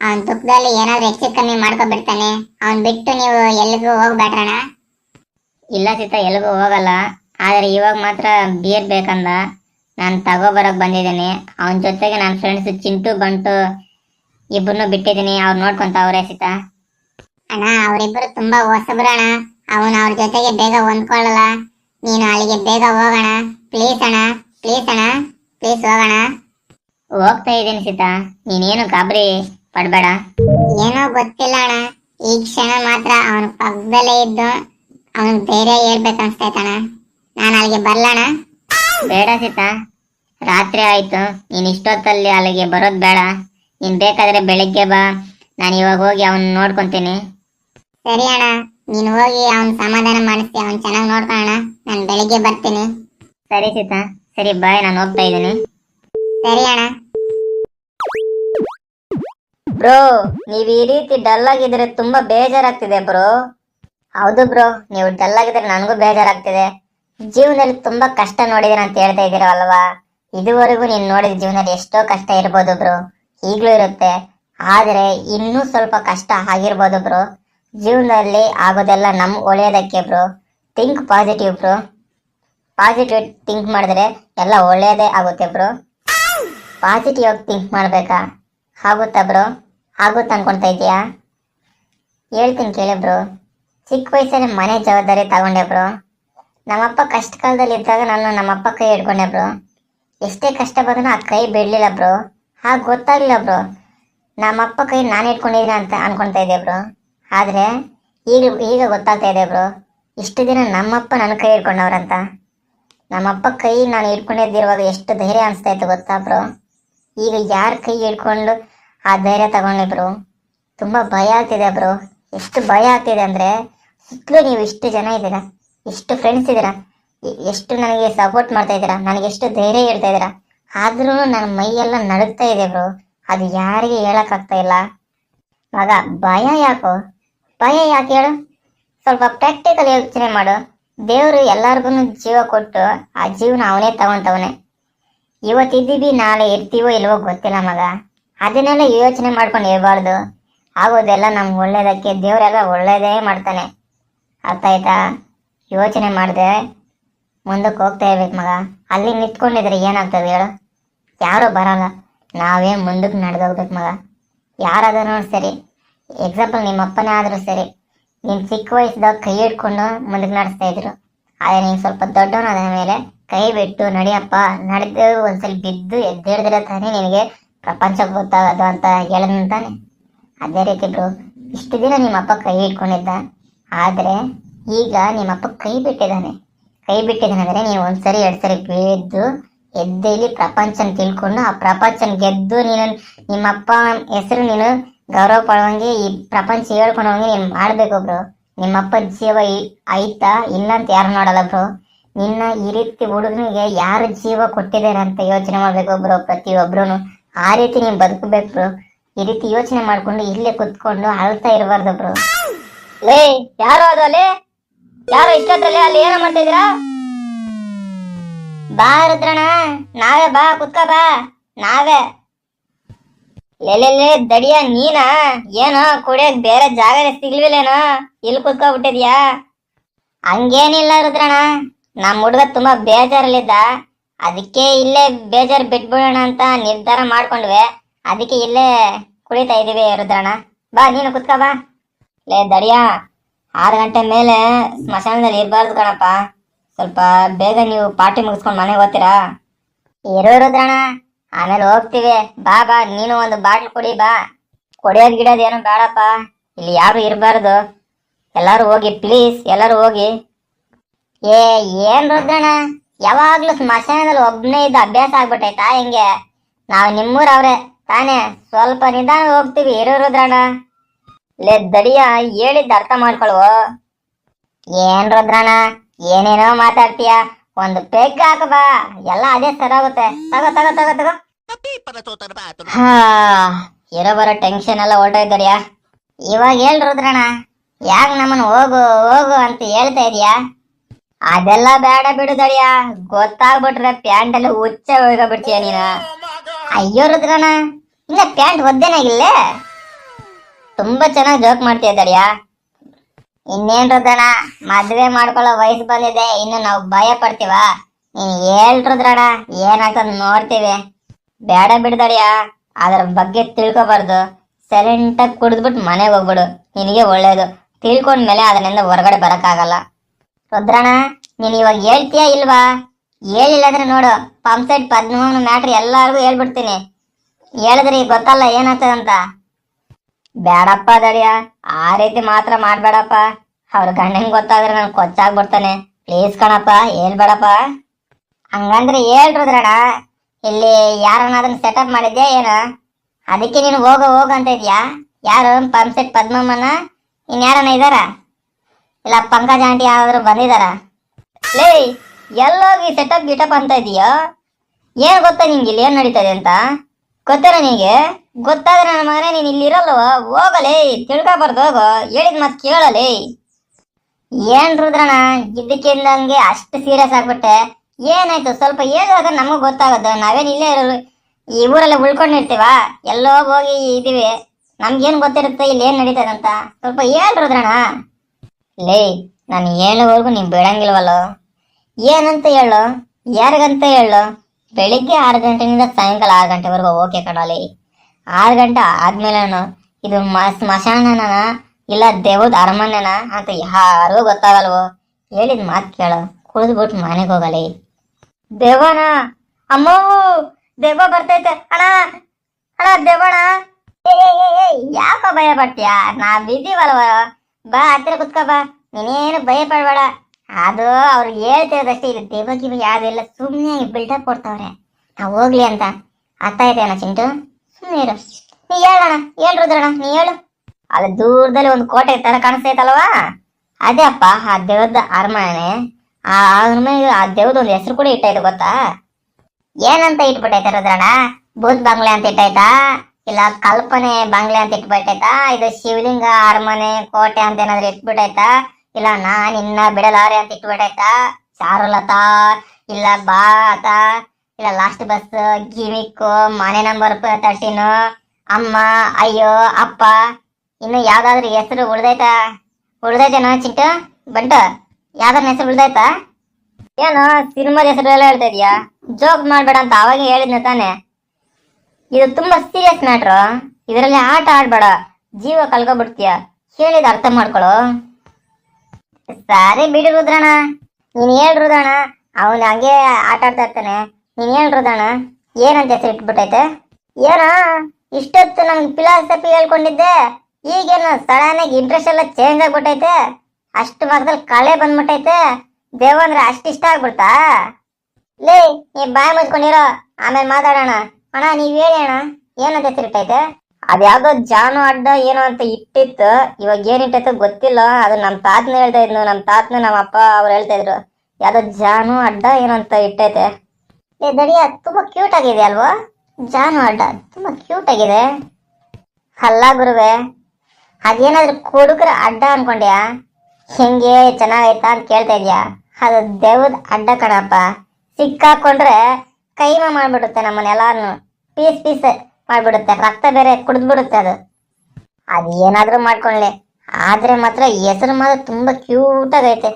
ಅವನ್ ದುಃಖದಲ್ಲಿ ಏನಾದ್ರು ಹೆಚ್ಚು ಕಮ್ಮಿ ಮಾಡ್ಕೊಬಿಡ್ತಾನೆ ಅವನ್ ಬಿಟ್ಟು ನೀವು ಎಲ್ಲಿಗೂ ಹೋಗ್ಬೇಡ್ರಣ್ಣ. ಇಲ್ಲ ಸೀತಾ ಎಲ್ಲಿಗೂ ಹೋಗಲ್ಲ. ಆದರೆ ಇವಾಗ ಮಾತ್ರ ಬಿಯರ್ ಬೇಕಂದ. ನಾನು ತಗೋಬರಕ್ ಬಂದಿದ್ದೀನಿ. ಅವನ ಜೊತೆಗೆ ನನ್ನ ಫ್ರೆಂಡ್ಸ್ ಚಿಂಟು, ಬಂಟು ಇಬ್ಬರನ್ನು ಬಿಟ್ಟಿದ್ದೀನಿ. ಅವ್ರು ನೋಡ್ಕೊಂತ ಅವರೇ ಸೀತಾ. ಅಣ್ಣ ಅವರಿಬ್ಬರು ತುಂಬಾ ಹೊಸಬ್ರು ಅವನು ಅವ್ರ ಜೊತೆಗೆ ಬೇಗ ಹೊಂದ್ಕೊಳ್ಳಲ್ಲ ನೀನು ಅಲ್ಲಿಗೆ ಬೇಗ ಹೋಗೋಣ. ಪ್ಲೀಸ್ ಅಣ್ಣ ಪ್ಲೀಸ್ ಅಣ್ಣ ಪ್ಲೀಸ್ ಹೋಗೋಣ. ಹೋಗ್ತಾ ಇದ್ದೀನಿ ಸೀತಾ. ನೀನೇನು ಗಾಬರಿ ಪಡಬೇಡ. ಏನೋ ಗೊತ್ತಿಲ್ಲ ಅಣ್ಣ. ಈ ಕ್ಷಣ ಮಾತ್ರ ಅವನ ಪಕ್ಕದಲ್ಲೇ ಇದ್ದು ಅವನ ಧೈರ್ಯ ಹೇಳ್ಬೇಕು ಅಣ್ಣ ನಾನು ಅಲ್ಲಿಗೆ ಬರ್ಲಣ ಬೇಡ ಸೀತಾ. ರಾತ್ರಿ ಆಯ್ತು. ನೀನು ಇಷ್ಟೊತ್ತಲ್ಲಿ ಅಲ್ಲಿಗೆ ಬರೋದು ಬೇಡ. ನೀನು ಬೇಕಾದ್ರೆ ಬೆಳಿಗ್ಗೆ ಬಾ. ನಾನು ಇವಾಗ ಹೋಗಿ ಅವನ್ ನೋಡ್ಕೊಂತೀನಿ. ಸರಿ ಅಣ್ಣ. ನೀನು ಹೋಗಿ ಅವನ್ ಸಮಾಧಾನ ಮಾಡಿಸ್ತಿ ಅವನ್ ಚೆನ್ನಾಗಿ ನೋಡ್ಕೊಳ್ಳೋಣ ನಾನು ಬೆಳಿಗ್ಗೆ ಬರ್ತೀನಿ. ಸರಿ ಸೀತಾ. ಸರಿ ಬಾಯ್. ನಾನು ಹೋಗ್ತಾ ಇದ್ದೀನಿ. ಸರಿ ಅಣ್ಣ. ಬ್ರೋ ನೀವ್ ಈ ರೀತಿ ಡಲ್ ಆಗಿದ್ರೆ ತುಂಬಾ ಬೇಜಾರಾಗ್ತಿದೆ ಬ್ರೋ. ಹೌದು ಬ್ರೋ ನೀವು ಡಲ್ ಆಗಿದ್ರೆ ನನಗೂ ಬೇಜಾರಾಗ್ತಿದೆ. ಜೀವನದಲ್ಲಿ ತುಂಬಾ ಕಷ್ಟ ನೋಡಿದೀರ ಅಂತ ಹೇಳ್ತಾ ಇದ್ದೀರ ಅಲ್ವಾ ಇದುವರೆಗೂ ನೀನ್ ನೋಡಿದ ಜೀವನದಲ್ಲಿ ಎಷ್ಟೋ ಕಷ್ಟ ಇರ್ಬೋದು ಬ್ರೋ. ಈಗ್ಲೂ ಇರುತ್ತೆ. ಆದ್ರೆ ಇನ್ನೂ ಸ್ವಲ್ಪ ಕಷ್ಟ ಆಗಿರ್ಬೋದು ಬ್ರೋ. ಜೀವನದಲ್ಲಿ ಆಗೋದೆಲ್ಲ ನಮ್ ಒಳ್ಳೆಯದಕ್ಕೆ bro think positive bro positive think ಮಾಡಿದ್ರೆ ಎಲ್ಲ ಒಳ್ಳೆಯದೇ ಆಗುತ್ತೆ ಬ್ರೋ ಪಾಸಿಟಿವ್ ಆಗಿ ಥಿಂಕ್ ಮಾಡಬೇಕಾ? ಆಗುತ್ತಾ ಬ್ರೋ ಆಗುತ್ತೆ ಅನ್ಕೊಳ್ತಾ ಇದೆಯಾ ಹೇಳ್ತೀನಿ ಕೇಳಿ ಬ್ರೋ ಚಿಕ್ಕ ವಯಸ್ಸಲ್ಲಿ ಮನೆ ಜವಾಬ್ದಾರಿ ತಗೊಂಡೆ ಬ್ರೋ ನಮ್ಮಪ್ಪ ಕಷ್ಟ ಕಾಲದಲ್ಲಿ ಇದ್ದಾಗ ನಾನು ನಮ್ಮಪ್ಪ ಕೈ ಹಿಡ್ಕೊಂಡೆ ಬ್ರೋ ಎಷ್ಟೇ ಕಷ್ಟ ಬಂದ್ರೂ ಆ ಕೈ ಬಿಡಲಿಲ್ಲ ಬ್ರೋ ಹಾಗೆ ಗೊತ್ತಾಗಲಿಲ್ಲ ಬ್ರೋ ನಮ್ಮಪ್ಪ ಕೈ ನಾನು ಇಟ್ಕೊಂಡಿದ್ದೀನಿ ಅಂತ ಅನ್ಕೊಳ್ತಾ ಇದ್ದೆ ಬ್ರೋ ಆದ್ರೆ ಈಗ ಈಗ ಗೊತ್ತಾಗ್ತಾ ಇದೆ ಬ್ರೋ. ಇಷ್ಟು ದಿನ ನಮ್ಮಪ್ಪ ನನ್ನ ಕೈ ಹಿಡ್ಕೊಂಡವ್ರಂತ. ನಮ್ಮಪ್ಪ ಕೈ ನಾನು ಹಿಡ್ಕೊಂಡಿದ್ದಿರುವಾಗ ಎಷ್ಟು ಧೈರ್ಯ ಅನಿಸ್ತಾ ಇತ್ತು ಗೊತ್ತಾ ಬ್ರೋ? ಈಗ ಯಾರ ಕೈ ಹಿಡ್ಕೊಂಡು ಆ ಧೈರ್ಯ ತಗೊಂಡೆ ಬ್ರೋ? ತುಂಬ ಭಯ ಆಗ್ತಿದೆ ಬ್ರೋ. ಎಷ್ಟು ಭಯ ಆಗ್ತಿದೆ ಅಂದರೆ ಸುತ್ತಲೂ ನೀವು ಇಷ್ಟು ಜನ ಇದ್ದೀರಾ? ಎಷ್ಟು ಫ್ರೆಂಡ್ಸ್ ಇದ್ದೀರಾ? ಎಷ್ಟು ನನಗೆ ಸಪೋರ್ಟ್ ಮಾಡ್ತಾ ಇದ್ದೀರಾ? ನನಗೆ ಎಷ್ಟು ಧೈರ್ಯ ಹೇಳ್ತಾ ಇದ್ದೀರಾ? ಆದ್ರೂ ನನ್ನ ಮೈಯೆಲ್ಲ ನಡುಗ್ತಾ ಇದೆ ಬ್ರೋ. ಅದು ಯಾರಿಗೆ ಹೇಳಕ್ ಆಗ್ತಾ ಇಲ್ಲ. ಮಗ, ಭಯ ಯಾಕೋ? ಭಯ ಯಾಕೆ ಹೇಳು? ಸ್ವಲ್ಪ ಪ್ರಾಕ್ಟಿಕಲ್ ಯೋಚನೆ ಮಾಡು. ದೇವರು ಎಲ್ಲರಿಗೂ ಜೀವ ಕೊಟ್ಟು ಆ ಜೀವನ ಅವನೇ ತಗೊಂತವನೆ. ಇವತ್ತಿದ್ದೀವಿ, ನಾಳೆ ಇರ್ತೀವೋ ಇಲ್ವೋ ಗೊತ್ತಿಲ್ಲ ಮಗ. ಅದನ್ನೆಲ್ಲ ಯೋಚನೆ ಮಾಡ್ಕೊಂಡು ಇರಬಾರ್ದು ಆಗೋದೆಲ್ಲ ನಮ್ಗೆ ಒಳ್ಳೇದಕ್ಕೆ ದೇವರೆಲ್ಲ ಒಳ್ಳೇದೇ ಮಾಡ್ತಾನೆ. ಅರ್ಥ ಆಯ್ತಾ? ಯೋಚನೆ ಮಾಡಿದೆ ಮುಂದಕ್ಕೆ ಹೋಗ್ತಾ ಇರ್ಬೇಕು ಮಗ. ಅಲ್ಲಿ ನಿಂತ್ಕೊಂಡಿದ್ರೆ ಏನಾಗ್ತದೆ ಹೇಳು? ಯಾರೂ ಬರಲ್ಲ. ನಾವೇ ಮುಂದಕ್ಕೆ ನಡೆದೋಗ್ಬೇಕು ಮಗ. ಯಾರಾದ್ರೂ ಸರಿ. ಎಕ್ಸಾಂಪಲ್ ನಿಮ್ಮ ಅಪ್ಪನೇ ಆದರೂ ಸರಿ, ನೀನು ಚಿಕ್ಕ ವಯಸ್ಸದಾಗ ಕೈ ಹಿಡ್ಕೊಂಡು ಮುಂದಕ್ಕೆ ನಡೆಸ್ತಾ ಇದ್ರು. ಆದರೆ ನೀನು ಸ್ವಲ್ಪ ದೊಡ್ಡವನಾದ ಮೇಲೆ ಕೈ ಬಿಟ್ಟು ನಡಿಯಪ್ಪ, ನಡೆದು ಒಂದ್ಸಲ ಬಿದ್ದು ಎದ್ದೇಳಿದ್ರೆ ತಾನೇ ನಿನಗೆ ಪ್ರಪಂಚ ಗೊತ್ತಾಗೋದು ಅಂತ ಹೇಳಿದ್ನು ತಾನೆ? ಅದೇ ರೀತಿ ಬ್ರೋ, ಇಷ್ಟು ದಿನ ನಿಮ್ಮ ಅಪ್ಪ ಕೈ ಹಿಡ್ಕೊಂಡಿದ್ದ. ಆದರೆ ಈಗ ನಿಮ್ಮ ಅಪ್ಪ ಕೈ ಬಿಟ್ಟಿದ್ದಾನೆ. ಕೈ ಬಿಟ್ಟಿದ್ದಾನೆ ಅಂದರೆ ನೀನು ಒಂದ್ಸರಿ ಎರಡು ಸರಿ ಬಿದ್ದು ಎದ್ದೇಳಿ ಪ್ರಪಂಚನ ತಿಳ್ಕೊಂಡು ಆ ಪ್ರಪಂಚನ ಗೆದ್ದು ನೀನು ನಿಮ್ಮಪ್ಪ ಹೆಸರು ನೀನು ಗೌರವ ಪಡುವಂಗೆ ಈ ಪ್ರಪಂಚ ಹೇಳ್ಕೊಂಡವಂಗೆ ನೀನು ಮಾಡ್ಬೇಕು ಬ್ರೋ. ನಿಮ್ಮಪ್ಪ ಜೀವ ಐತ ಇಲ್ಲ ಅಂತ ಯಾರು ನೋಡಲ್ಲ ಬ್ರೋ. ನಿನ್ನ ಈ ರೀತಿ ಹುಡುಗನಿಗೆ ಯಾರು ಜೀವ ಕೊಟ್ಟಿದ್ದಾರೆ ಅಂತ ಯೋಚನೆ ಮಾಡ್ಬೇಕು ಪ್ರತಿ ಪ್ರತಿಯೊಬ್ರು ಆ ರೀತಿ ನೀನ್ ಬದುಕಬೇಕು ಈ ರೀತಿ ಯೋಚನೆ ಮಾಡ್ಕೊಂಡು ಇಲ್ಲೇ ಕುತ್ಕೊಂಡು ಅಳ್ತಾ ಇರಬಾರ್ದು ಬ್ರೋ. ಲೇ, ಯಾರು ಅದು ಅಲ್ಲಿ? ಯಾರು ಇಷ್ಟೊತ್ತಲ್ಲಿ ಅಲ್ಲಿ ಏನೋ ಮಾಡ್ತಾ ಬಾ ರುದ್ರಣ ನಾವೇ ಬಾ, ಕುತ್ಕ ಬಾ. ನಾವೇ. ಲೆಲೆಲೆ ದಡಿಯ ನೀನಾ? ಏನೋ ಕುಡಿಯಕ್ ಬೇರೆ ಜಾಗ ಸಿಗ್ಲಿಲ್ಲೇನೋ ಇಲ್ಲಿ ಕುತ್ಕೊಬಿಟ್ಟಿದ್ಯಾ? ಹಂಗೇನಿಲ್ಲ ರುದ್ರಣ ನಮ್ಮ ಹುಡುಗ ತುಂಬಾ ಬೇಜಾರಲ್ಲಿದ್ದ. ಅದಕ್ಕೆ ಇಲ್ಲೇ ಬೇಜಾರು ಬಿಟ್ಬಿಡೋಣ ಅಂತ ನಿರ್ಧಾರ ಮಾಡ್ಕೊಂಡ್ವಿ. ಅದಕ್ಕೆ ಇಲ್ಲೇ ಕುಡಿತಾ ಇದೀವಿ ರುದ್ರಣ ಬಾ, ನೀನು ಕುತ್ಕ, ಬಾ. ಲೇ, ದಡಿಯ, ಆರು ಗಂಟೆ ಮೇಲೆ ಸ್ಮಶಾನದಲ್ಲಿ ಇರಬಾರ್ದು ಕಣಪ್ಪ. ಸ್ವಲ್ಪ ಬೇಗ ನೀವು ಪಾರ್ಟಿ ಮುಗಿಸ್ಕೊಂಡು ಮನೆಗೆ ಹೋಗ್ತೀರಾ? ಇರೋ ರುದ್ರಣ ಆಮೇಲೆ ಹೋಗ್ತೀವಿ. ಬಾ ಬಾ, ನೀನು ಒಂದು ಬಾಟ್ಲ್ ಕುಡಿ, ಬಾ. ಕುಡಿಯೋದ್ ಗಿಡೋದ್ ಏನು ಬೇಡಪ್ಪ. ಇಲ್ಲಿ ಯಾರು ಇರಬಾರ್ದು. ಎಲ್ಲರೂ ಹೋಗಿ ಪ್ಲೀಸ್ ಎಲ್ಲರೂ ಹೋಗಿ. ಏ, ಏನ್ ರುದ್ರಣ ಯಾವಾಗ್ಲೂ ಸ್ಮಶಾನದಲ್ಲಿ ಒಬ್ಬನೇ ಇದ್ದ ಅಭ್ಯಾಸ ಆಗ್ಬಿಟ್ಟೈತಾ ಹೆಂಗೆ? ನಾವು ನಿಮ್ಮೂರವ್ರೆ. ತಾನೇ, ಸ್ವಲ್ಪ ನಿಧಾನ ಹೋಗ್ತೀವಿ. ಇರೋ ರುದ್ರಣ ಲೇ, ದಡಿಯ, ಹೇಳಿದ್ದ ಅರ್ಥ ಮಾಡ್ಕೊಳ್ವೋ? ಏನ್ ರುದ್ರಣ ಏನೇನೋ ಮಾತಾಡ್ತೀಯ? ಒಂದು ಪೆಗ್ ಹಾಕ ಬಾ ಎಲ್ಲ ಅದೇ ಸರಾಗುತ್ತೆ ತಗೋ ತಗೋ ತಗೋ ತಗೋ. ಹಾ, ಇರೋ ಬರೋ ಟೆನ್ಷನ್ ಎಲ್ಲ ಹೊರಟೋಯ್ತಡಿಯಾ ಇವಾಗ ಹೇಳ್ ರುದ್ರಣ್ಣ, ಯಾಕ ನಮ್ಮನ್ನ ಹೋಗು ಹೋಗು ಅಂತ ಹೇಳ್ತಾ ಇದೀಯಾ? ಅದೆಲ್ಲ ಬೇಡ ಬಿಡು ದಡಿಯ ಗೊತ್ತಾಗ್ಬಿಟ್ರೆ ಪ್ಯಾಂಟ್ ಎಲ್ಲ ಹುಚ್ಚ ಹೋಗ್ಬಿಡ್ತೀಯ ನೀನ. ಅಯ್ಯೋ ರುದ್ರಣ್ಣ, ಇನ್ನ ಪ್ಯಾಂಟ್ ಒದ್ದೇನಾಗಿಲ್ಲೇ ತುಂಬಾ ಚೆನ್ನಾಗಿ ಜೋಕ್ ಮಾಡ್ತೀಯ ದಡಿಯ ಇನ್ನೇನ್ ರುದ್ರಣ ಮದ್ವೆ ಮಾಡ್ಕೊಳ್ಳೋ ವಯಸ್ಸು ಬಂದಿದೆ, ಇನ್ನು ನಾವು ಭಯ ಪಡ್ತೀವ? ನೀನ್ ಹೇಳ್ ರುದ್ರಣ ಏನಾಗ್ತದ ನೋಡ್ತೀವಿ. ಬೇಡ ಬಿಡ್ದಡಿಯ ಅದ್ರ ಬಗ್ಗೆ ತಿಳ್ಕೊಬಾರ್ದು. ಸೈಲೆಂಟ್ ಆಗಿ ಕುಡಿದ್ಬಿಟ್ಟು ಮನೆಗೆ ಹೋಗ್ಬಿಡು, ನಿನಗೆ ಒಳ್ಳೇದು. ತಿಳ್ಕೊಂಡ್ಮೇಲೆ ಅದರಿಂದ ಹೊರಗಡೆ ಬರೋಕ್ಕಾಗಲ್ಲ. ರುದ್ರಣ ನೀನು ಇವಾಗ ಹೇಳ್ತೀಯಾ ಇಲ್ವಾ? ಹೇಳಿಲ್ಲ ಅಂದ್ರೆ ನೋಡು ಪಂಪ್ ಸೆಟ್ ಪದ್ಮನ ಮ್ಯಾಟ್ರ್ ಎಲ್ಲರಿಗೂ ಹೇಳ್ಬಿಡ್ತೀನಿ. ಹೇಳಿದ್ರೆ ಗೊತ್ತಲ್ಲ ಏನಾಗ್ತದಂತ ಬೇಡಪ್ಪ ದಡಿಯ ಆ ರೀತಿ ಮಾತ್ರ ಮಾಡ್ಬೇಡಪ್ಪ. ಅವ್ರ ಗಂಡಂಗ್ ಗೊತ್ತಾದ್ರೆ ನನ್ ಕೊಚ್ಚಾಗ್ಬಿಡ್ತಾನೆ. ಪ್ಲೀಸ್ ಕಣಪ್ಪ, ಹೇಳ್ಬೇಡಪ್ಪ. ಹಂಗಂದ್ರೆ ಹೇಳ್ರುದ್ರಣ ಇಲ್ಲಿ ಯಾರನ್ನಾದ್ರೂ ಸೆಟಪ್ ಮಾಡಿದ್ಯಾ ಏನು? ಅದಕ್ಕೆ ನೀನು ಹೋಗ ಹೋಗ ಅಂತ ಇದ್ಯಾ? ಯಾರು? Pump set ಪದ್ಮಮ್ಮನ? ಇನ್ಯಾರನ್ನ ಇದಾರ? ಇಲ್ಲ ಪಂಕಜ ಆಂಟಿ ಯಾರಾದ್ರೂ ಬಂದಿದಾರ? ಲೇ, ಎಲ್ಲೋಗಿ ಸೆಟಪ್ ಗಿಟಪ್ ಅಂತ ಇದೀಯೋ? ಏನ್ ಗೊತ್ತಾ ನಿಂಗೆ ಇಲ್ಲಿ ಏನ್ ನಡೀತದೆ ಅಂತ? ಗೊತ್ತಾರ ನಿಂಗೆ? ಗೊತ್ತಾದ್ರೆ ನನ್ನ ಮಗನೇ ನೀನ್ ಇಲ್ಲಿ ಇರಲ್ವ ಹೋಗಲೇ, ತಿಳ್ಕೊಬಾರ್ದು, ಹೋಗು. ಹೇಳಿದ್ ಮತ್ ಕೇಳಲೇ. ಏನ್ ರುದ್ರಣ ಇದಕ್ಕಿಂದಂಗೆ ಅಷ್ಟು ಸೀರಿಯಸ್ ಆಗ್ಬಿಟ್ಟೆ. ಏನಾಯ್ತು? ಸ್ವಲ್ಪ ಹೇಳಿದಾಗ ನಮಗೂ ಗೊತ್ತಾಗೋದು. ನಾವೇನ್ ಇಲ್ಲೇ ಇರೋದು ಈ ಊರಲ್ಲಿ ಉಳ್ಕೊಂಡಿರ್ತೀವ? ಎಲ್ಲೋ ಹೋಗಿ ಇದೀವಿ. ನಮ್ಗೇನ್ ಗೊತ್ತಿರುತ್ತೆ? ಇಲ್ಲಿ ಏನ್ ನಡೀತದೆ ಅಂತ ಸ್ವಲ್ಪ ಹೇಳ್ ರುದ್ರಣ ಲೇ, ನಾನು ಹೇಳೋವರೆಗೂ ನೀನ್ ಬಿಡಂಗಿಲ್ವಲ್ಲೋ ಏನಂತ ಹೇಳು? ಯಾರಿಗಂತ ಹೇಳು? ಬೆಳಿಗ್ಗೆ ಆರು ಗಂಟೆಯಿಂದ ಸಾಯಂಕಾಲ ಆರು ಗಂಟೆವರೆಗೂ ಓಕೆ ಕಣಲಿ ಆರು ಗಂಟೆ ಆದ್ಮೇಲೆನು ಇದು ಮ- ಸ್ಮಶಾನನ ಇಲ್ಲ ದೇವದ ಅರಮನೆನ ಅಂತ ಯಾರಿಗೂ ಗೊತ್ತಾಗಲ್ವೋ? ಹೇಳಿದ ಮಾತು ಕೇಳು. ಕುಡಿದ್ಬಿಟ್ಟು ಮನೆಗೆ ಹೋಗಲಿ. ದೇವನ! ಅಮ್ಮೋ! ದೇವ ಬರ್ತೈತೆ. ಅಣ್ಣ! ಅಣ್ಣ ದೇವಣ ಯಾಕ ಭಯ ಪಡ್ತೀಯ? ನಾ ಬಿದ್ದೀವಲ್ವ ಬಾ, ಹತ್ತಿರ ಕುತ್ಕೋ ಬಾ. ನೀನೇನು ಭಯ ಪಡ್ಬೇಡ. ಅದು ಅವ್ರಿಗೆ ಹೇಳ್ತಿರೋದಷ್ಟೇ ಇದು. ದೇವ ಗಿವ ಯಾವ್ದಿಲ್ಲ ಸುಮ್ಮನೆ ಬಿಲ್ಡಪ್ ಕೊಡ್ತಾವ್ರೆ. ನಾವು ಹೋಗ್ಲಿ ಅಂತ. ಅರ್ಥ ಆಯ್ತೇನ ಚಿಂಟು? ಸುಮ್ಮನೆ ನೀ ಹೇಳೋಣ ಹೇಳ್ ರುದ್ರಣ ನೀ ಹೇಳು. ಅದು ದೂರದಲ್ಲಿ ಒಂದು ಕೋಟೆ ತರ ಕಾಣಿಸ್ತೈತಲ್ವಾ? ಅದೇ ಅಪ್ಪ, ಆ ದೇವದ ಅರಮನೆ. ಆ ಅರಮನೆ ಆ ದೇವದ ಒಂದು ಹೆಸರು ಕೂಡ ಇಟ್ಟೈತೆ ಗೊತ್ತಾ? ಏನಂತ ಇಟ್ಬಿಟ್ಟೈತೆ ರುದ್ರಣ ಭೂತ್ ಬಂಗ್ಲೆ ಅಂತ ಇಟ್ಟೈತಾ ಇಲ್ಲ, ಕಲ್ಪನೆ ಬಂಗ್ಲೆ ಅಂತ ಇಟ್ಬಿಟ್ಟೈತಾ? ಇದು ಶಿವಲಿಂಗ ಅರಮನೆ, ಕೋಟೆ ಅಂತ ಏನಾದ್ರು ಇಟ್ಬಿಟ್ಟೈತಾ? ಇಲ್ಲ ನಾನ್ ಇನ್ನ ಬಿಡಲಾರೆ ಅಂತ ಇಟ್ಬಿಟ್ಟೈತಾ? ಚಾರುಲತಾ ಇಲ್ಲ, ಬಾತ ಇಲ್ಲ ಲಾಸ್ಟ್ ಬಸ್ ಗಿಮಿಕ್ಕು ಮನೆ ನಂಬರ್ ತರ್ಟೀನ್ ಅಮ್ಮ, ಅಯ್ಯೋ, ಅಪ್ಪ, ಇನ್ನು ಯಾವ್ದಾದ್ರು ಹೆಸರು ಉಳ್ದೈತಾ? ಉಳ್ದೈತೇನೋ ಚಿಂಟು? ಬಂಟ ಯಾವ್ದಾರ ಹೆಸರು ಉಳ್ದೈತಾ? ಏನೋ, ಸಿನಿಮಾದ ಹೆಸರು ಎಲ್ಲ ಹೇಳ್ತಾ ಇದೀಯಾ? ಜೋಕ್ ಮಾಡ್ಬೇಡ ಅಂತ ಅವಾಗ ಹೇಳಿದ್ನ ತಾನೆ. ಇದು ತುಂಬಾ ಸೀರಿಯಸ್ ಮ್ಯಾಟ್ರು ಇದರಲ್ಲಿ ಆಟ ಆಡ್ಬೇಡ. ಜೀವ ಕಲ್ಕೊಬಿಡ್ತೀಯ ಹೇಳಿದ ಅರ್ಥ ಮಾಡ್ಕೊಳು ಸರಿ ಬಿಡಿ ರುದ್ರಣ ನೀನ್ ಹೇಳ್ ರುದ್ರಣ ಅವನು ಹಂಗೆ ಆಟ ಆಡ್ತಾ ಇರ್ತಾನೆ. ನೀನ್ ಹೇಳ್ರದಣ್ಣ ಏನಂತ ಹೆಸರು ಇಟ್ಬಿಟ್ಟೈತೆ? ಏನ, ಇಷ್ಟೊತ್ತು ನಮ್ಗೆ ಫಿಲಾಸಫಿ ಹೇಳ್ಕೊಂಡಿದ್ದೆ, ಈಗೇನು ಸಡನ್ನಾಗಿ ಇಂಟ್ರೆಸ್ಟ್ ಎಲ್ಲ ಚೇಂಜ್ ಆಗ್ಬಿಟ್ಟೈತೆ, ಅಷ್ಟು ಭಾಗದಲ್ಲಿ ಕಳೆ ಬಂದ್ಬಿಟ್ಟೈತೆ ದೇವ ಅಂದ್ರೆ ಅಷ್ಟು ಇಷ್ಟ ಆಗ್ಬಿಡ್ತಾ? ಲೇ, ನೀ ಬಾಯ್ ಮುಚ್ಕೊಂಡಿರೋ, ಆಮೇಲೆ ಮಾತಾಡೋಣ. ಅಣ್ಣ, ನೀವ್ ಹೇಳಿ ಅಣ್ಣ, ಏನಂತ ಹೆಸರಿಟ್ಟೈತೆ ಅದ್ಯಾವ್ದೋ ಜಾನು ಅಡ್ಡ ಏನೋ ಅಂತ ಇಟ್ಟಿತ್ತು, ಇವಾಗ ಏನ್ ಇಟ್ಟೈತೆ ಗೊತ್ತಿಲ್ಲ, ಅದು ನಮ್ಮ ತಾತನ ಹೇಳ್ತಾ ಇದ್ನು ನಮ್ಮ ತಾತನ ನಮ್ಮ ಅಪ್ಪ ಅವ್ರು ಹೇಳ್ತಾ ಇದ್ರು. ಯಾವುದೋ ಜಾನು ಅಡ್ಡ ಏನೋ ಅಂತ ಇಟ್ಟೈತೆ. ಏ ದಡಿಯ ತುಂಬಾ ಕ್ಯೂಟ್ ಆಗಿದೆ ಅಲ್ವಾ? ಜಾನು ಅಡ್ಡ ತುಂಬಾ ಕ್ಯೂಟ್ ಆಗಿದೆ. ಅಲ್ಲ ಗುರುವೆ, ಅದೇನಾದ್ರೂ ಕೊಡುಗರ ಅಡ್ಡ ಅನ್ಕೊಂಡ್ಯಾ? ಹೆಂಗೆ ಚೆನ್ನಾಗೈತಾ ಅಂತ ಕೇಳ್ತಾ ಇದ್ಯಾ? ಅದು ದೇವದ ಅಡ್ಡ ಕಣಪ್ಪ. ಸಿಕ್ಕಾಕೊಂಡ್ರೆ ಕೈಮ ಮಾಡ್ಬಿಡುತ್ತೆ ನಮ್ಮನ್ನೆಲ್ಲಾನು ಪೀಸ್ ಪೀಸ್ ಮಾಡಿಬಿಡುತ್ತೆ, ರಕ್ತ ಬೇರೆ ಕುಡಿದ್ಬಿಡುತ್ತೆ ಅದು. ಅದು ಏನಾದ್ರೂ ಮಾಡ್ಕೊಳ್ಳಿ ಆದ್ರೆ ಮಾತ್ರ ಹೆಸರು ಮಾತ್ರ ತುಂಬಾ ಕ್ಯೂಟ್ ಆಗೈತೆ.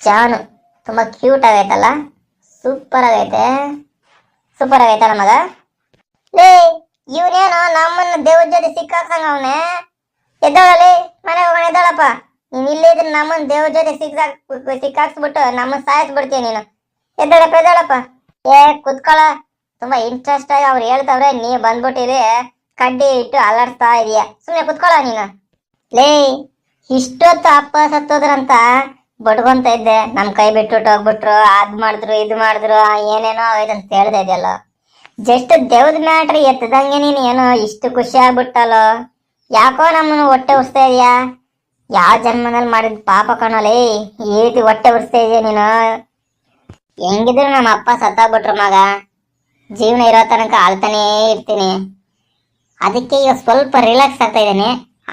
ಜಾನು, ತುಂಬಾ ಕ್ಯೂಟ್ ಆಗೈತಲ್ಲ? ಸೂಪರ್ ಆಗೈತೆ ಮಗ ಲೇ, ಇವನೇನೋ ನಮ್ಮನ್ನ ದೇವ್ರ ಜೊತೆ ಸಿಕ್ಕಾಕ್ಸಂಗ ಅವನೇ. ಎದ್ದಾಳಲ್ಲಿ ಮನೆ ಹೋಗೋಣ ಎದ್ದಾಳಪ್ಪ. ನೀನ್ ಇಲ್ಲೇ ಇದ್ರೆ ನಮ್ಮನ್ನ ದೇವ್ರ ಜೊತೆ ಸಿಕ್ಕಾಕ್ ಸಿಕ್ಕಾಕ್ಸ್ಬಿಟ್ಟು ನಮ್ಮನ್ನ ಸಾಯಿಸ್ಬಿಡ್ತೀಯ ನೀನು. ಎದ್ದಾಳಪ್ಪ ಎದ್ದಾಳಪ್ಪ. ಏ, ಕುತ್ಕೊಳ. ತುಂಬಾ ಇಂಟ್ರೆಸ್ಟ್ ಆಗಿ ಅವ್ರು ಹೇಳ್ತವ್ರೆ, ನೀ ಬಂದ್ಬಿಟ್ಟಿರಿ ಕಡ್ಡಿ ಇಟ್ಟು ಅಲರ್ಸ್ತಾ ಇದೀಯ. ಸುಮ್ನೆ ಕುತ್ಕೊಳ ನೀನು. ಲೇ, ಇಷ್ಟೊತ್ತು ಅಪ್ಪ ಸತ್ತೋದ್ರಂತ ಬಡ್ಕೊಂತ ಇದ್ದೆ, ನಮ್ ಕೈ ಬಿಟ್ಟು ಹೋಗ್ಬಿಟ್ರು, ಅದ್ ಮಾಡಿದ್ರು, ಇದು ಮಾಡಿದ್ರು, ಏನೇನೋ ಆಗೋಯ್ತು ಅಂತ ಹೇಳ್ತಾ ಇದೆಯಲ್ಲ. ಜಸ್ಟ್ ದೇವ್ದ ಮ್ಯಾಟ್ರಿ ಎತ್ತದಂಗೆ ನೀನು ಏನೋ ಇಷ್ಟು ಖುಷಿ ಆಗ್ಬಿಟ್ಟಲ್ಲೋ. ಯಾಕೋ ನಮ್ಮನ್ನು ಹೊಟ್ಟೆ ಉರ್ಸ್ತಾ ಇದೆಯಾ? ಯಾವ ಜನ್ಮದಲ್ಲಿ ಮಾಡಿದ ಪಾಪ ಕಣಲಿ ಈ ರೀತಿ ಹೊಟ್ಟೆ ಉರ್ಸ್ತಾ ಇದೆಯಾ ನೀನು? ಹೆಂಗಿದ್ರು ನಮ್ಮ ಅಪ್ಪ ಸತ್ತಾಗ್ಬಿಟ್ರು ಮಗ. ಜೀವನ ಇರೋ ತನಕ ಆಳ್ತಾನೇ ಇರ್ತೀನಿ. ಅದಕ್ಕೆ ಈಗ ಸ್ವಲ್ಪ ರಿಲ್ಯಾಕ್ಸ್ ಆಗ್ತಾ ಇದ್ದೀನಿ.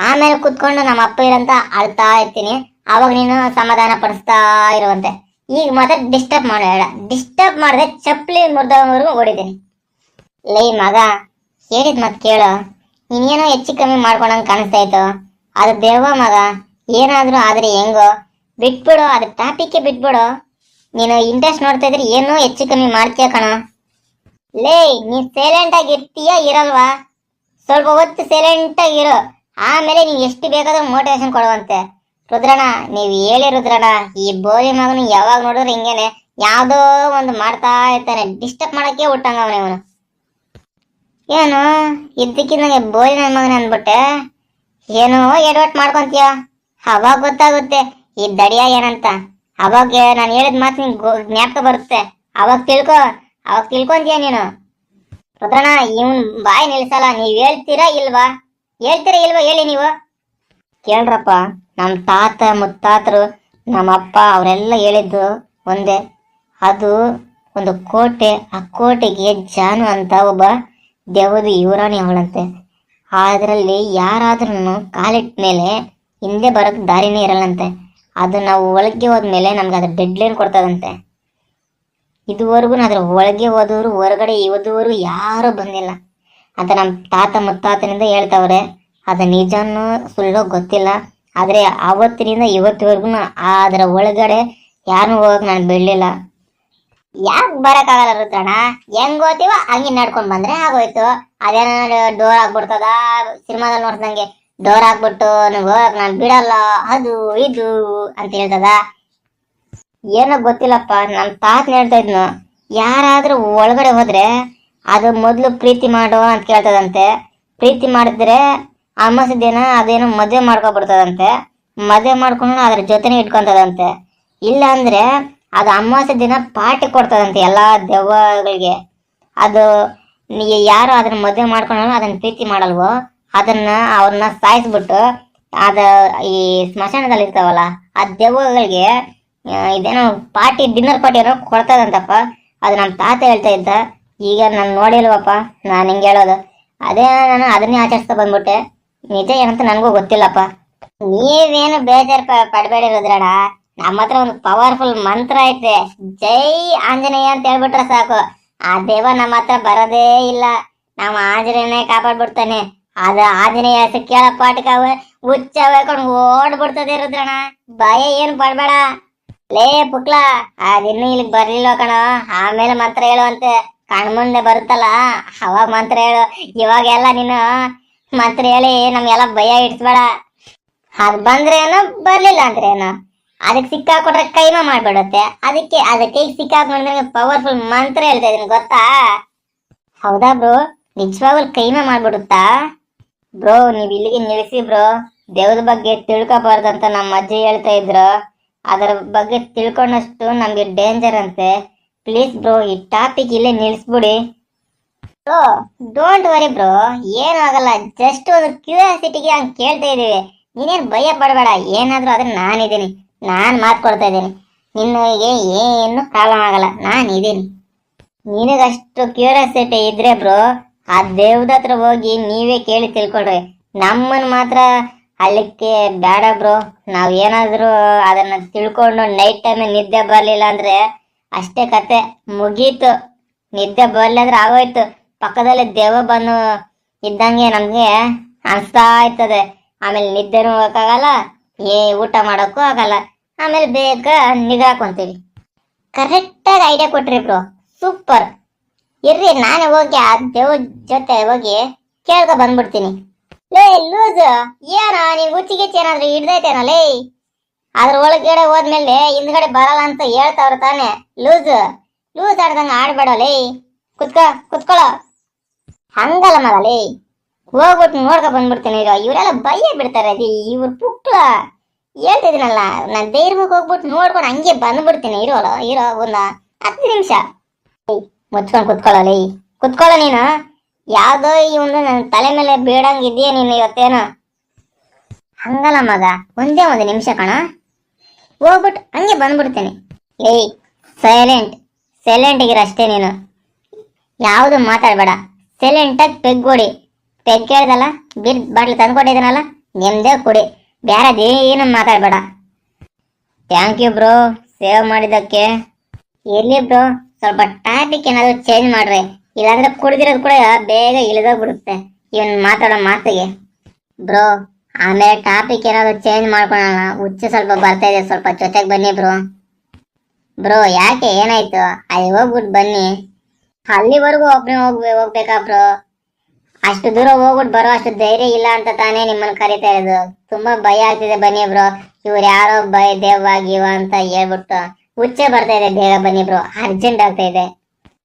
ಆಮೇಲೆ ಕುತ್ಕೊಂಡು ನಮ್ಮ ಅಪ್ಪ ಇರಂತ ಅಳ್ತಾ ಇರ್ತೀನಿ. ಅವಾಗ ನೀನು ಸಮಾಧಾನ ಪಡಿಸ್ತಾ ಇರುವಂತೆ. ಈಗ ಮಾತ್ರ ಡಿಸ್ಟರ್ಬ್ ಮಾಡಬೇಡ ಡಿಸ್ಟರ್ಬ್ ಮಾಡಿದ್ರೆ ಚಪ್ಪಲಿ ಮುರಿದವರೆಗೂ ಓಡಿದ್ದೀನಿ. ಲೈ ಮಗ, ಹೇಳಿದ ಮತ್ತೆ ಕೇಳು. ನೀನೇನೋ ಹೆಚ್ಚು ಕಮ್ಮಿ ಮಾಡ್ಕೊಂಡಂಗೆ ಕಾಣಿಸ್ತಾ ಇತ್ತು. ಅದು ದೇವ ಮಗ. ಏನಾದರೂ ಆದರೆ ಹೆಂಗೋ. ಬಿಟ್ಬಿಡು, ಅದು ಟಾಪಿಕ್ಕೆ ಬಿಟ್ಬಿಡು. ನೀನು ಇಂಟ್ರೆಸ್ಟ್ ನೋಡ್ತಾ ಇದ್ರೆ ಏನೋ ಹೆಚ್ಚು ಕಮ್ಮಿ ಮಾಡ್ತೀಯ ಕಣ. ಲೇ, ನೀ ಸೈಲೆಂಟಾಗಿ ಇರ್ತೀಯ, ಇರಲ್ವಾ? ಸ್ವಲ್ಪ ಹೊತ್ತು ಸೈಲೆಂಟ್ ಆಗಿರು ಆಮೇಲೆ ನೀನು ಎಷ್ಟು ಬೇಕಾದ್ರೂ ಮೋಟಿವೇಶನ್ ಕೊಡುವಂತೆ. ರುದ್ರಣ ನೀವ್ ಹೇಳಿ ರುದ್ರಣ ಈ ಬೋರಿ ಮಗನು ಯಾವಾಗ ನೋಡಿದ್ರೆ ಹಿಂಗೇನೆ ಯಾವ್ದೋ ಒಂದು ಮಾಡ್ತಾ ಇರ್ತಾನೆ ಡಿಸ್ಟರ್ಬ್ ಮಾಡಕ್ಕೆ ಹುಟ್ಟಂಗ ಅವನೇ ಇವನು. ಏನು ಇದ್ದಕ್ಕಿಂದಂಗೆ ನನ್ನ ಮಗನ ಅಂದ್ಬಿಟ್ಟೆ, ಏನೋ ಎಡವಟ್ ಮಾಡ್ಕೊಂತೀಯ? ಅವಾಗ ಗೊತ್ತಾಗುತ್ತೆ, ಈ ದಡಿಯ ಏನಂತ. ಅವಾಗ ನಾನು ಹೇಳಿದ ಮಾತು ನಿಂಗೆ ಜ್ಞಾಪಕ ಬರುತ್ತೆ. ಅವಾಗ ತಿಳ್ಕೊ, ಅವಾಗ ತಿಳ್ಕೊಂತೀಯ ನೀನು? ರುದ್ರಣ ಇವನ್ ಬಾಯಿ ನಿಲ್ಸಲ್ಲ, ನೀವ್ ಹೇಳ್ತೀರಾ ಇಲ್ವಾ? ಹೇಳ್ತೀರಾ ಇಲ್ವಾ, ಹೇಳಿ ನೀವು. ಕೇಳ್ರಪ್ಪ. ನಮ್ಮ ತಾತ ಮುತ್ತಾತರು, ನಮ್ಮಪ್ಪ ಅವರೆಲ್ಲ ಹೇಳಿದ್ದು ಒಂದೇ. ಅದು ಒಂದು ಕೋಟೆ, ಆ ಕೋಟೆಗೆ ಜಾನು ಅಂತ ಒಬ್ಬ ದೇವದು ಯುವರಾಣಿ ಅವಳಂತೆ. ಅದರಲ್ಲಿ ಯಾರಾದ್ರೂ ಕಾಲಿಟ್ಟ ಮೇಲೆ ಹಿಂದೆ ಬರೋಕ್ಕೆ ದಾರಿನೇ ಇರಲ್ಲಂತೆ. ಅದು ನಾವು ಒಳಗೆ ಹೋದ್ಮೇಲೆ ನಮ್ಗೆ ಅದು ಡೆಡ್ ಲೈನ್ ಕೊಡ್ತದಂತೆ. ಇದುವರೆಗೂ ಅದ್ರ ಒಳಗೆ ಹೋದವರು, ಹೊರಗಡೆ ಇವತ್ತುವರೆಗೂ ಯಾರೂ ಬಂದಿಲ್ಲ. ಅಂತ ನಮ್ಮ ತಾತ ಮುತ್ತಾತನಿಂದ ಹೇಳ್ತಾವ್ರೆ, ಅದು ನಿಜನೂ ಸುಳ್ಳೋ ಗೊತ್ತಿಲ್ಲ. ಆದರೆ ಆವತ್ತಿನಿಂದ ಇವತ್ತಿವರೆಗೂ ಅದರ ಒಳಗಡೆ ಯಾರನ್ನೂ ಹೋಗಕ್ಕೆ ನಾನು ಬಿಡಲಿಲ್ಲ. ಯಾಕೆ ಬರೋಕ್ಕಾಗಲ್ಲ ರುದ್ರಣ್ಣ? ಹೆಂಗ್ ಓದ್ತೀವ? ಹಂಗೆ ನಡ್ಕೊಂಡ್ ಬಂದ್ರೆ ಆಗೋಯ್ತು. ಅದೇನೋ ಡೋರ್ ಹಾಕ್ಬಿಡ್ತದ? ಸಿನಿಮಾದಲ್ಲಿ ನೋಡ್ದಂಗೆ ಡೋರ್ ಹಾಕ್ಬಿಟ್ಟು ನಂಗೆ ಹೋಗಕ್ಕೆ ನಾನು ಬಿಡಲ್ಲ. ಅದು, ಇದು ಅಂತ ಹೇಳ್ತದ. ಏನೋ ಗೊತ್ತಿಲ್ಲಪ್ಪ ನಮ್ಮ ತಾತ ಹೇಳ್ತಾ ಇದ್ನು. ಯಾರಾದ್ರೂ ಒಳಗಡೆ ಹೋದ್ರೆ ಅದು ಮೊದಲು ಪ್ರೀತಿ ಮಾಡು ಅಂತ ಕೇಳ್ತದಂತೆ. ಪ್ರೀತಿ ಮಾಡಿದ್ರೆ ಅಮಾಸೆ ದಿನ ಅದೇನೋ ಮದುವೆ ಮಾಡ್ಕೊಬಿಡ್ತದಂತೆ. ಮದುವೆ ಮಾಡ್ಕೊಂಡು ಅದ್ರ ಜೊತೆನೇ ಇಟ್ಕೊಂತದಂತೆ. ಇಲ್ಲ ಅಂದ್ರೆ ಅದು ಅಮಾವಾಸ್ಯೆ ದಿನ ಪಾರ್ಟಿ ಕೊಡ್ತದಂತೆ ಎಲ್ಲಾ ದೆವ್ವಗಳಿಗೆ. ಅದು ಯಾರು ಅದನ್ನ ಮದುವೆ ಮಾಡ್ಕೊಂಡು ಅದನ್ನ ಪ್ರೀತಿ ಮಾಡಲ್ವೋ, ಅದನ್ನ ಅವ್ರನ್ನ ಸಾಯಿಸ್ಬಿಟ್ಟು ಅದ ಈ ಸ್ಮಶಾನದಲ್ಲಿ ಇರ್ತಾವಲ್ಲ ಆ ದೆವ್ವಗಳಿಗೆ ಇದೇನೋ ಪಾರ್ಟಿ, ಡಿನ್ನರ್ ಪಾರ್ಟಿ ಏನೋ ಕೊಡ್ತದಂತಪ್ಪ. ಅದು ನಮ್ಮ ತಾತ ಹೇಳ್ತಾ ಇದ್ದ. ಈಗ ನಾನು ನೋಡಿಲ್ವಪ್ಪ, ನಾನು ಹಿಂಗೆ ಹೇಳೋದು. ಅದೇ ನಾನು ಅದನ್ನೇ ಆಚರಿಸ್ತಾ ಬಂದ್ಬಿಟ್ಟೆ. ನಿಜ ಏನಂತ ನನಗೂ ಗೊತ್ತಿಲ್ಲಪ್ಪ. ನೀವೇನು ಬೇಜಾರ್ ಪಡಬೇಡಿ ರುದ್ರಣ ನಮ್ಮ ಹತ್ರ ಒಂದು ಪವರ್ಫುಲ್ ಮಂತ್ರ ಐತೆ. ಜೈ ಆಂಜನೇಯ ಅಂತ ಹೇಳ್ಬಿಟ್ರೆ ಸಾಕು. ಆ ದೇವ ನಮ್ಮ ಹತ್ರ ಬರೋದೇ ಇಲ್ಲ. ನಾವು ಆಂಜನೇಯನೇ ಕಾಪಾಡ್ಬಿಡ್ತಾನೆ. ಅದು ಆಂಜನೇಯ ಕೇಳ ಪಾಠಕ ಹುಚ್ಚ ಬೇಕೊಂಡು ಓಡ್ಬಿಡ್ತದೆ ರುದ್ರಣ್ಣ. ಭಯ ಏನು ಪಡಬೇಡ. ಲೇ ಪುಕ್ಲ ಅದಿನ್ನೂ ಇಲ್ಲಿಗೆ ಬರ್ಲಿಲ್ಲ ಕಣ? ಆಮೇಲೆ ಮಂತ್ರ ಹೇಳುವಂತೆ ಕಣ್ಮುಂದೆ ಬರುತ್ತಲ್ಲ, ಅವಾಗ ಮಂತ್ರ ಹೇಳು. ಇವಾಗೆಲ್ಲ ನೀನು ಮಂತ್ರ ಹೇಳಿ, ನಮ್ಗೆಲ್ಲ ಭಯ ಇಡ್ಸ್ಬೇಡ. ಅದು ಬಂದ್ರೆ ಏನೋ ಬರ್ಲಿಲ್ಲ ಅಂದ್ರೆ ಏನೋ. ಅದಕ್ಕೆ ಸಿಕ್ಕಾಕೊಟ್ರೆ ಕೈಮ ಮಾಡ್ಬಿಡುತ್ತೆ. ಅದಕ್ಕೆ ಅದಕ್ಕೆ ಈಗ ಸಿಕ್ಕಾಕೊಂಡ್ರೆ ಪವರ್ಫುಲ್ ಮಂತ್ರ ಹೇಳ್ತಾ ಇದೀನಿ ಗೊತ್ತಾ? ಹೌದಾ ಬ್ರೋ? ನಿಜವಾಗ್ಲೂ ಕೈಮ ಮಾಡ್ಬಿಡುತ್ತಾ? ಬ್ರೋ, ನೀವು ಇಲ್ಲಿಗೆ ನಿಲ್ಲಿಸಿ ಬ್ರೋ. ದೇವ್ರ ಬಗ್ಗೆ ತಿಳ್ಕೊಬಾರ್ದಂತ ನಮ್ಮ ಅಜ್ಜಿ ಹೇಳ್ತಾ ಇದ್ರು. ಅದರ ಬಗ್ಗೆ ತಿಳ್ಕೊಂಡಷ್ಟು ನಮ್ಗೆ ಡೇಂಜರ್ ಅಂತೆ. ಪ್ಲೀಸ್ ಬ್ರೋ, ಈ ಟಾಪಿಕ್ ಇಲ್ಲೇ ನಿಲ್ಲಿಸ್ಬಿಡಿ ಬ್ರೋ ಡೋಂಟ್ ವರಿ ಬ್ರೋ ಏನೂ ಆಗಲ್ಲ. ಜಸ್ಟ್ ಒಂದು ಕ್ಯೂರಿಯಾಸಿಟಿಗೆ ಹಂಗೆ ಕೇಳ್ತಾ ಇದೀವಿ ನೀನೇನು ಭಯ ಪಡಬೇಡ. ಏನಾದರೂ ಆದ್ರೆ ನಾನಿದ್ದೀನಿ ನಾನು ಮಾತು ಕೊಡ್ತಾ ಇದ್ದೀನಿ. ನಿನ್ನಗೆ ಏನು ಪ್ರಾಬ್ಲಮ್ ಆಗಲ್ಲ. ನಾನು ಇದ್ದೀನಿ. ನಿನಗಷ್ಟು ಕ್ಯೂರಿಯಾಸಿಟಿ ಇದ್ರೆ ಬ್ರೋ ಆ ದೇವ್ದ ಹತ್ರ ಹೋಗಿ ನೀವೇ ಕೇಳಿ ತಿಳ್ಕೊಳ್ರಿ. ನಮ್ಮನ್ ಮಾತ್ರ ಅಲ್ಲಿಕ್ಕೆ ಬೇಡ ಬ್ರೋ ನಾವು ಏನಾದರೂ ಅದನ್ನ ತಿಳ್ಕೊಂಡು ನೈಟ್ ಟೈಮ್ ನಿದ್ದೆ ಬರಲಿಲ್ಲ ಅಂದ್ರೆ ಅಷ್ಟೇ ಕತೆ. ಮುಗೀತು. ನಿದ್ದೆ ಬರಲಿಲ್ಲ ಅಂದ್ರೆ ಆಗೋಯ್ತು. ಪಕ್ಕದಲ್ಲಿ ದೇವ ಬಂದು ಇದ್ದಂಗೆ ನಮ್ಗೆ ಅನಿಸ್ತಾ ಇರ್ತದೆ. ಆಮೇಲೆ ನಿದ್ದೆನೂ ಹೋಗಕ್ಕಾಗಲ್ಲ ಏ ಊಟ ಮಾಡೋಕ್ಕೂ ಆಗಲ್ಲ. ಆಮೇಲೆ ಬೇಗ ನಿಗಾ ಹಾಕೊಂತೀವಿ. ಕರೆಕ್ಟಾಗಿ ಐಡಿಯಾ ಕೊಟ್ರಿ ಬ್ರೋ ಸೂಪರ್ ಇರ್ರಿ, ನಾನೇ ಹೋಗಿ ಆ ದೇವ್ ಜೊತೆ ಹೋಗಿ ಕೇಳ್ಕೊ ಬಂದ್ಬಿಡ್ತೀನಿ. ಲೇ, ಲೂಸ್, ಏನ, ನೀನ್ ಹುಚ್ಚಿಗಿಚ್ಚಿ ಏನಾದ್ರೂ ಹಿಡ್ದೈತೇನ, ಲೇ. ಅದ್ರ ಒಳಗಡೆ ಹೋದ್ಮೇಲೆ ಹಿಂದ್ಗಡೆ ಬರಲ್ಲ ಅಂತ ಹೇಳ್ತಾವ್ರ ತಾನೆ, ಲೂಸ್. ಲೂಸ್ ಆಡ್ದಂಗ ಆಡ್ಬೇಡ, ಲೇ. ಕುತ್ಕೊ ಕುತ್ಕೊಳ ಹಂಗಲ್ಲ ಮಗ ಲೇ ಹೋಗ್ಬಿಟ್ಟು ನೋಡ್ಕೊ ಬಂದ್ಬಿಡ್ತೀನಿ ಇರೋ. ಇವರೆಲ್ಲ ಭಯ ಬಿಡ್ತಾರೆ ಅದಿ ಇವ್ರ ಪುಕ್ಲ ಹೇಳ್ತಿದ್ದೀನಲ್ಲ ನಾನು ಧೈರ್ಯವಾಗಿ ಹೋಗ್ಬಿಟ್ಟು ನೋಡ್ಕೊಂಡು ಹಂಗೆ ಬಂದ್ಬಿಡ್ತೀನಿ. ಇರೋಲ್ಲ ಇರೋ, ಒಂದು ಹತ್ತು ನಿಮಿಷ. ಮುಚ್ಕೊಂಡು ಕುತ್ಕೊಳ್ಳಲ್ಲ ಈ ಕುತ್ಕೊಳ್ಳ ನೀನು? ಯಾವುದೋ ಒಂದು ನನ್ನ ತಲೆ ಮೇಲೆ ಬೀಳಂಗ್ ಇದೆಯಾ ನೀನು ಇವತ್ತೇನು? ಹಂಗಲ್ಲ ಮಗ, ಒಂದೇ ಒಂದು ನಿಮಿಷ ಕಣ. ಹೋಗ್ಬಿಟ್ಟು ಹಂಗೆ ಬಂದ್ಬಿಡ್ತೀನಿ. ಏಯ್ ಸೈಲೆಂಟ್ ಸೈಲೆಂಟ್ ಅಷ್ಟೇ ನೀನು. ಯಾವುದು ಮಾತಾಡಬೇಡ. ಸೈಲೆಂಟಾಗಿ ಪೆಗ್ ಕೊಡಿ ಪೆಗ್ ಕೇಳ್ದಲ್ಲ ಬಿರ್ ಬಾಟ್ಲಿ ತಂದ್ಕೊಟ್ಟಿದ್ದೀನಲ್ಲ ನಿಮ್ದೇ ಕುಡಿ. ಏನೂ ಮಾತಾಡಬೇಡ. ಥ್ಯಾಂಕ್ ಯು ಬ್ರೋ ಸೇವ್ ಮಾಡಿದ್ದಕ್ಕೆ. ಇರಲಿ ಬ್ರೋ ಸ್ವಲ್ಪ ಟಾಪಿಕ್ ಏನಾದರೂ ಚೇಂಜ್ ಮಾಡ್ರಿ. ಇಲ್ಲಾಂದ್ರೆ ಕುಡಿದಿರೋದು ಕೂಡ ಬೇಗ ಇಳಿದೋಗ್ಬಿಡುತ್ತೆ. ಇವನ್ ಮಾತಾಡೋ ಮಾತಿಗೆ. ಬ್ರೋ ಆಮೇಲೆ ಟಾಪಿಕ್ ಏನಾದರೂ ಚೇಂಜ್ ಮಾಡ್ಕೊಳಲ್ಲ ಹುಚ್ಚು ಸ್ವಲ್ಪ ಬರ್ತಾ ಇದೆ. ಸ್ವಲ್ಪ ಜೊತೆಗೆ ಬನ್ನಿ ಬ್ರೋ ಬ್ರೋ ಯಾಕೆ? ಏನಾಯ್ತು? ಅಲ್ಲಿ ಹೋಗ್ಬಿಟ್ಟು ಬನ್ನಿ. ಅಲ್ಲಿವರೆಗೂ ಒಬ್ಬನೇ ಹೋಗ್ಬೇ ಹೋಗ್ಬೇಕಾ ಬ್ರೋ ಅಷ್ಟು ದೂರ ಹೋಗ್ಬಿಟ್ಟು ಬರೋ ಅಷ್ಟು ಧೈರ್ಯ ಇಲ್ಲ ಅಂತ ತಾನೇ ನಿಮ್ಮನ್ನ ಕರಿತಾ ಇರೋದು. ತುಂಬಾ ಭಯ ಆಗ್ತಿದೆ ಬನ್ನಿ ಬ್ರೋ. ಇವ್ರು ಯಾರೋ ಭಯ ದೇವ ಗಿವ ಅಂತ ಹೇಳ್ಬಿಟ್ಟು ಹುಚ್ಚೆ ಬರ್ತಾ ಇದೆ ಬೇಗ ಬನ್ನಿ ಬ್ರೋ. ಅರ್ಜೆಂಟ್ ಆಗ್ತಾ ಇದೆ.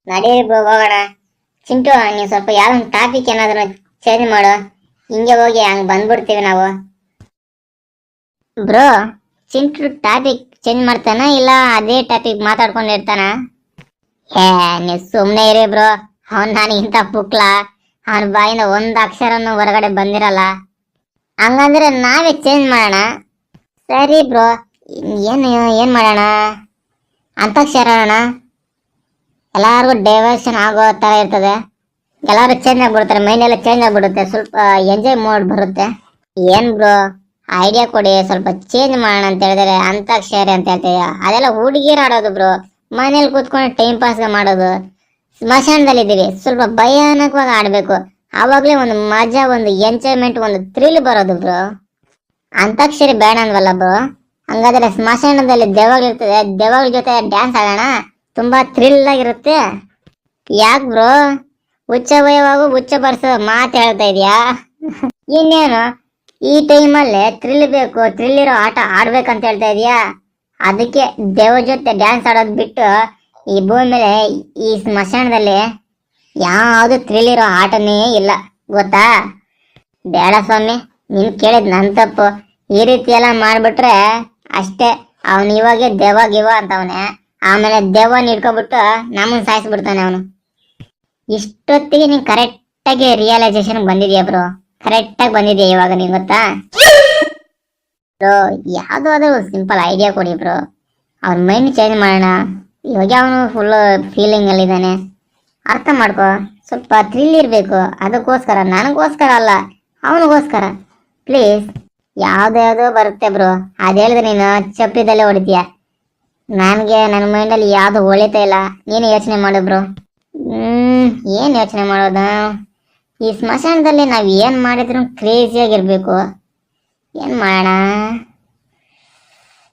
ನಡೀರಿ ಬ್ರೋ, ಹೋಗೋಣ. ಚಿಂಟು, ನೀವು ಸ್ವಲ್ಪ ಯಾವ್ದೊಂದು ಟಾಪಿಕ್ ಏನಾದ್ರು ಚೇಂಜ್ ಮಾಡು. ಹಿಂಗೆ ಹೋಗಿ ಹಂಗ್ ಬಂದ್ಬಿಡ್ತೀವಿ ನಾವು. ಬ್ರೋ, ಚಿಂಟು ಟಾಪಿಕ್ ಚೇಂಜ್ ಮಾಡ್ತಾನ ಇಲ್ಲ ಅದೇ ಟಾಪಿಕ್ ಮಾತಾಡ್ಕೊಂಡಿರ್ತಾನ ಹೇ ನೀವು ಸುಮ್ನೆ ಇರಿ ಬ್ರೋ. ನಾನು ಇಂತ ಪುಕ್ಲ ಅವನ ಬಾಯಿಂದ ಒಂದ್ ಅಕ್ಷರನು ಹೊರಗಡೆ ಬಂದಿರಲ್ಲ. ಹಂಗಂದ್ರೆ ನಾವೇ ಚೇಂಜ್ ಮಾಡೋಣ? ಸರಿ ಬ್ರೋ. ಏನು ಏನು ಮಾಡೋಣ? ಅಂತಾಕ್ಷರ ಅಣ್ಣ ಎಲ್ಲಾರ್ಗು ಡೈವರ್ಷನ್ ಆಗೋ ಥರ ಇರ್ತದೆ. ಎಲ್ಲಾರು ಚೇಂಜ್ ಆಗ್ಬಿಡ್ತಾರೆ. ಮೈಂಡ್ ಎಲ್ಲ ಚೇಂಜ್ ಆಗ್ಬಿಡುತ್ತೆ. ಸ್ವಲ್ಪ ಎಂಜಾಯ್ ಮೋಡ್ ಬರುತ್ತೆ. ಏನ್ ಬ್ರೋ? ಐಡಿಯಾ ಕೊಡಿ. ಸ್ವಲ್ಪ ಚೇಂಜ್ ಮಾಡೋಣ ಅಂತ ಹೇಳಿದ್ರೆ. ಅಂತಾಕ್ಷರಿ ಅಂತ ಹೇಳ್ತೀಯ? ಅದೆಲ್ಲ ಹುಡುಗಿರು ಆಡೋದು ಬ್ರೋ. ಮನೇಲಿ ಕೂತ್ಕೊಂಡು ಟೈಮ್ ಪಾಸ್ ಮಾಡೋದು, ಸ್ಮಶಾನದಲ್ಲಿ ಇದ್ದೀವಿ. ಸ್ವಲ್ಪ ಭಯಾನಕವಾಗಿ ಆಡಬೇಕು. ಆವಾಗಲೇ ಒಂದು ಮಜಾ, ಒಂದು ಎಂಜಾಯ್ಮೆಂಟ್ ಒಂದು ಥ್ರಿಲ್ ಬರೋದು ಬ್ರೋ ಅಂತಾಕ್ಷರಿ ಬೇಡ ಅನ್ವಲ್ಲ ಬ್ರೋ ಹಂಗಾದ್ರೆ ಸ್ಮಶಾನದಲ್ಲಿ ದೆವ್ವಗಳಿರ್ತದೆ ದೆವ್ವಗಳ ಜೊತೆ ಡ್ಯಾನ್ಸ್ ಆಡೋಣ. ತುಂಬಾ ಥ್ರಿಲ್ ಆಗಿರುತ್ತೆ. ಯಾಕೆ ಬ್ರೋ ಹುಚ್ಚ ವಯವಾಗು ಹುಚ್ಚ ಬರ್ಸೋ ಮಾತು ಹೇಳ್ತಾ ಇದೆಯಾ? ಇನ್ನೇನು? ಈ ಟೈಮಲ್ಲೇ ಥ್ರಿಲ್ ಬೇಕು. ಥ್ರಿಲ್ ಇರೋ ಆಟ ಆಡ್ಬೇಕಂತ ಹೇಳ್ತಾ ಇದೀಯಾ? ಅದಕ್ಕೆ ದೇವ ಜೊತೆ ಡ್ಯಾನ್ಸ್ ಆಡೋದು ಬಿಟ್ಟು ಈ ಭೂಮಿ ಮೇಲೆ ಈ ಸ್ಮಶಾನದಲ್ಲಿ ಯಾವುದು ತಿಳಿರೋ ಆಟನೇ ಇಲ್ಲ. ಗೊತ್ತಾ? ಬೇಡ ಸ್ವಾಮಿ ನೀನ್ ಕೇಳಿದ್ ನನ್ ತಪ್ಪು. ಈ ರೀತಿ ಎಲ್ಲ ಮಾಡ್ಬಿಟ್ರೆ ಅಷ್ಟೇ. ಅವನು ಇವಾಗೆ ದೆವ್ವ ಗಿವ ಅಂತವನೆ. ಆಮೇಲೆ ದೆವ್ವನ ಹಿಡ್ಕೊಬಿಟ್ಟು ನಮ್ಮನ್ ಸಾಯಿಸ್ಬಿಡ್ತಾನೆ ಅವನು. ಇಷ್ಟೊತ್ತಿಗೆ ನೀನ್ ಕರೆಕ್ಟ್ ಆಗಿ ರಿಯಲೈಸೇಷನ್ ಬಂದಿದ್ಯಾ ಬ್ರೋ ಕರೆಕ್ಟ್ ಆಗಿ ಬಂದಿದ್ಯಾ ಇವಾಗ ನೀನ್ ಗೊತ್ತಾ? ಬ್ರೋ ಅದು ಸಿಂಪಲ್ ಐಡಿಯಾ ಕೊಡಿ ಬ್ರೋ. ಅವ್ರ ಮೈಂಡ್ ಚೇಂಜ್ ಮಾಡೋಣ. ಇವಾಗ ಅವನು ಫುಲ್ ಫೀಲಿಂಗ್ ಅಲ್ಲಿ ಇದ್ದಾನೆ. ಅರ್ಥ ಮಾಡ್ಕೋ. ಸ್ವಲ್ಪ ಥ್ರಿಲ್ ಇರಬೇಕು. ಅದಕ್ಕೋಸ್ಕರ, ನನಗೋಸ್ಕರ ಅಲ್ಲ, ಅವನಿಗೋಸ್ಕರ. ಪ್ಲೀಸ್ ಯಾವ್ದ್ಯಾವ್ದೋ ಬರುತ್ತೆ ಬ್ರೋ. ಅದು ಹೇಳಿದ್ರೆ ನೀನು, ಚಪ್ಪಿದಲ್ಲೇ ಹೊಡಿತೀಯ. ನನಗೆ ನನ್ನ ಮೈಂಡಲ್ಲಿ ಯಾವುದು ಹೊಳಿತಾ ಇಲ್ಲ. ನೀನು ಯೋಚನೆ ಮಾಡು ಬ್ರೋ. ಏನ್ ಯೋಚನೆ ಮಾಡೋದು? ಈ ಸ್ಮಶಾನದಲ್ಲಿ ನಾವು ಏನು ಮಾಡಿದ್ರು ಕ್ರೇಜಿಯಾಗಿರ್ಬೇಕು ಏನ್ ಮಾಡೋಣ?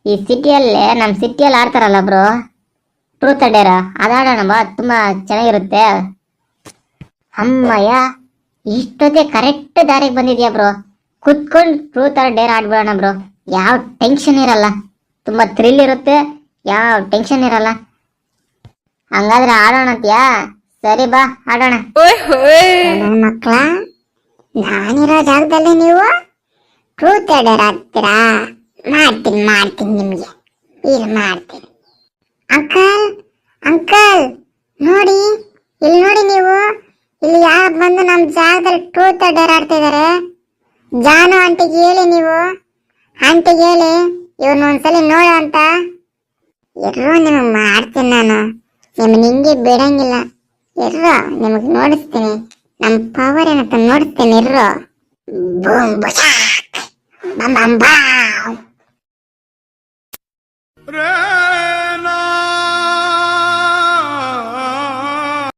ಈ ಸಿಟಿಯಲ್ಲೇ ನಮ್ಮ ಸಿಟಿಯಲ್ಲಿ ಆಡ್ತಾರಲ್ಲ ಬ್ರೋ ಟ್ರೂತ್ ಅಡೇರ ಅದಾಡೋಣ ಬಾ ತುಂಬಾ ಚೆನ್ನಾಗಿರುತ್ತೆ. ಅಮ್ಮಯ್ಯ ಇಷ್ಟೊತ್ತೆ ಕರೆಕ್ಟ್ ದಾರಿಗೆ ಬಂದಿದ್ಯಾ ಬ್ರೋ? ಕುತ್ಕೊಂಡು ಟ್ರೂತ್ ಆರ್ ಡೇರ್ ಆಡ್ಬಿಡೋಣ ಬ್ರೋ. ಯಾವ ಟೆನ್ಷನ್ ಇರಲ್ಲ. ತುಂಬಾ ಥ್ರಿಲ್ ಇರುತ್ತೆ ಯಾವ ಟೆನ್ಷನ್ ಇರಲ್ಲ. ಹಂಗಾದ್ರೆ ಆಡೋಣ ಅಂತೀಯಾ? ಸರಿ ಬಾ ಆಡೋಣ. ಮಕ್ಕಳ ನಾನಿರೋ ಜಾಗದಲ್ಲಿ ನೀವು? ಟ್ರೂತ್ ಡೇರ್ ಆಡ್ತೀರಾ ಮಾಡ್ತೀನಿ ಮಾಡ್ತೀನಿ ನಿಮಗೆ. ಇಲ್ಲಿ ಮಾಡ್ತೀನಿ. ಅಂಕಲ್ ಅಂಕಲ್, ನೋಡಿ, ಇಲ್ಲಿ ನೋಡಿ ನೀವು. ಇಲ್ಲಿ ಯಾರು ಬಂದು ನಮ್ಮ ಜಾಗದಲ್ಲಿ ಟ್ರೂತ್ ಡೇರ್ ಆಡ್ತಾ ಇದಾರೆ ಜಾನು ಆಂಟಿಗೆ ಹೇಳಿ ನೀವು. ಆಂಟಿಗೆ ಹೇಳಿ ಇವ್ರನ್ನ ಒಂದ್ಸಲಿ ನೋಡು ಅಂತ. ಇರೋ ನಿಮಗೆ ಮಾಡ್ತೀನಿ ನಾನು. ನಿಮ್ಮನ್ನ ಹಿಂಗೆ ಬಿಡಂಗಿಲ್ಲ. ಇರೋ ನಿಮಗೆ ನೋಡಿಸ್ತೀನಿ. ನಮ್ಮ ಪವರ್ ಏನಂತ ನೋಡಿಸ್ತೀನಿ ಇರೋ ಬೂಮ್ ಬುಷಾಕ್ bam, bam, bam.